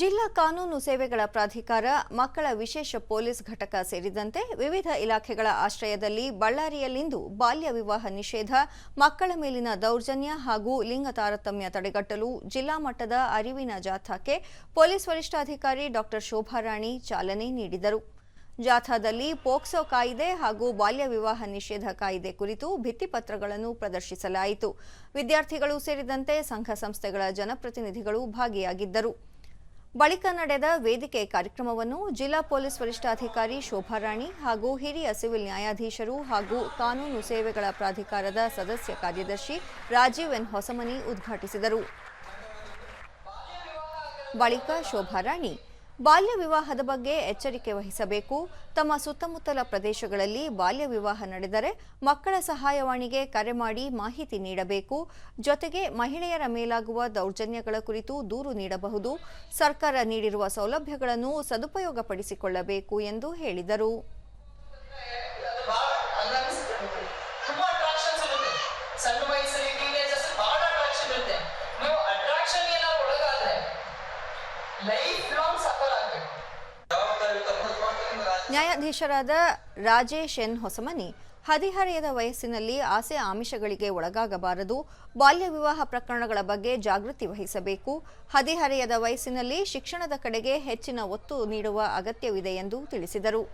ಜಿಲ್ಲಾ ಕಾನೂನು ಸೇವೆಗಳ ಪ್ರಾಧಿಕಾರ, ಮಕ್ಕಳ ವಿಶೇಷ ಪೊಲೀಸ್ ಘಟಕ ಸೇರಿದಂತೆ ವಿವಿಧ ಇಲಾಖೆಗಳ ಆಶ್ರಯದಲ್ಲಿ ಬಳ್ಳಾರಿಯಲ್ಲಿಂದು ಬಾಲ್ಯ ವಿವಾಹ ನಿಷೇಧ, ಮಕ್ಕಳ ಮೇಲಿನ ದೌರ್ಜನ್ಯ ಹಾಗೂ ಲಿಂಗ ತಾರತಮ್ಯ ತಡೆಗಟ್ಟಲು ಜಿಲ್ಲಾ ಮಟ್ಟದ ಅರಿವಿನ ಜಾಥಾಕ್ಕೆ ಪೊಲೀಸ್ ವರಿಷ್ಠಾಧಿಕಾರಿ ಡಾ. ಶೋಭಾರಾಣಿ ಚಾಲನೆ ನೀಡಿದರು. ಜಾಥಾದಲ್ಲಿ ಪೋಕ್ಸೋ ಕಾಯಿದೆ ಹಾಗೂ ಬಾಲ್ಯ ವಿವಾಹ ನಿಷೇಧ ಕಾಯಿದೆ ಕುರಿತು ಭಿತ್ತಿಪತ್ರಗಳನ್ನು ಪ್ರದರ್ಶಿಸಲಾಯಿತು. ವಿದ್ಯಾರ್ಥಿಗಳು ಸೇರಿದಂತೆ ಸಂಘ ಸಂಸ್ಥೆಗಳ ಜನಪ್ರತಿನಿಧಿಗಳು ಭಾಗಿಯಾಗಿದ್ದರು. ಬಳಿಕ ನಡೆದ ವೇದಿಕೆ ಕಾರ್ಯಕ್ರಮವನ್ನು ಜಿಲ್ಲಾ ಪೊಲೀಸ್ ವರಿಷ್ಠಾಧಿಕಾರಿ ಶೋಭಾರಾಣಿ ಹಾಗೂ ಹಿರಿಯ ಸಿವಿಲ್ ನ್ಯಾಯಾಧೀಶರು ಹಾಗೂ ಕಾನೂನು ಸೇವೆಗಳ ಪ್ರಾಧಿಕಾರದ ಸದಸ್ಯ ಕಾರ್ಯದರ್ಶಿ ರಾಜೀವ್ ಎನ್ ಹೊಸಮನಿ ಉದ್ಘಾಟಿಸಿದರು. ಬಳಿಕ ಶೋಭಾರಾಣಿ ಬಾಲ್ಯ ವಿವಾಹದ ಬಗ್ಗೆ ಎಚ್ಚರಿಕೆ ವಹಿಸಬೇಕು. ತಮ್ಮ ಸುತ್ತಮುತ್ತಲ ಪ್ರದೇಶಗಳಲ್ಲಿ ಬಾಲ್ಯ ವಿವಾಹ ನಡೆದರೆ ಮಕ್ಕಳ ಸಹಾಯವಾಣಿಗೆ ಕರೆ ಮಾಡಿ ಮಾಹಿತಿ ನೀಡಬೇಕು. ಜೊತೆಗೆ ಮಹಿಳೆಯರ ಮೇಲಾಗುವ ದೌರ್ಜನ್ಯಗಳ ಕುರಿತು ದೂರು ನೀಡಬಹುದು. ಸರ್ಕಾರ ನೀಡಿರುವ ಸೌಲಭ್ಯಗಳನ್ನು ಸದುಪಯೋಗಪಡಿಸಿಕೊಳ್ಳಬೇಕು ಎಂದು ಹೇಳಿದರು. ನ್ಯಾಯಾಧೀಶರಾದ ರಾಜೇಶ್ ಎನ್ ಹೊಸಮನಿ, ಹದಿಹರೆಯದ ವಯಸ್ಸಿನಲ್ಲಿ ಆಸೆ ಆಮಿಷಗಳಿಗೆ ಒಳಗಾಗಬಾರದು, ಬಾಲ್ಯ ವಿವಾಹ ಪ್ರಕರಣಗಳ ಬಗ್ಗೆ ಜಾಗೃತಿ ವಹಿಸಬೇಕು, ಹದಿಹರೆಯದ ವಯಸ್ಸಿನಲ್ಲಿ ಶಿಕ್ಷಣದ ಕಡೆಗೆ ಹೆಚ್ಚಿನ ಒತ್ತು ನೀಡುವ ಅಗತ್ಯವಿದೆ ಎಂದು ತಿಳಿಸಿದರು.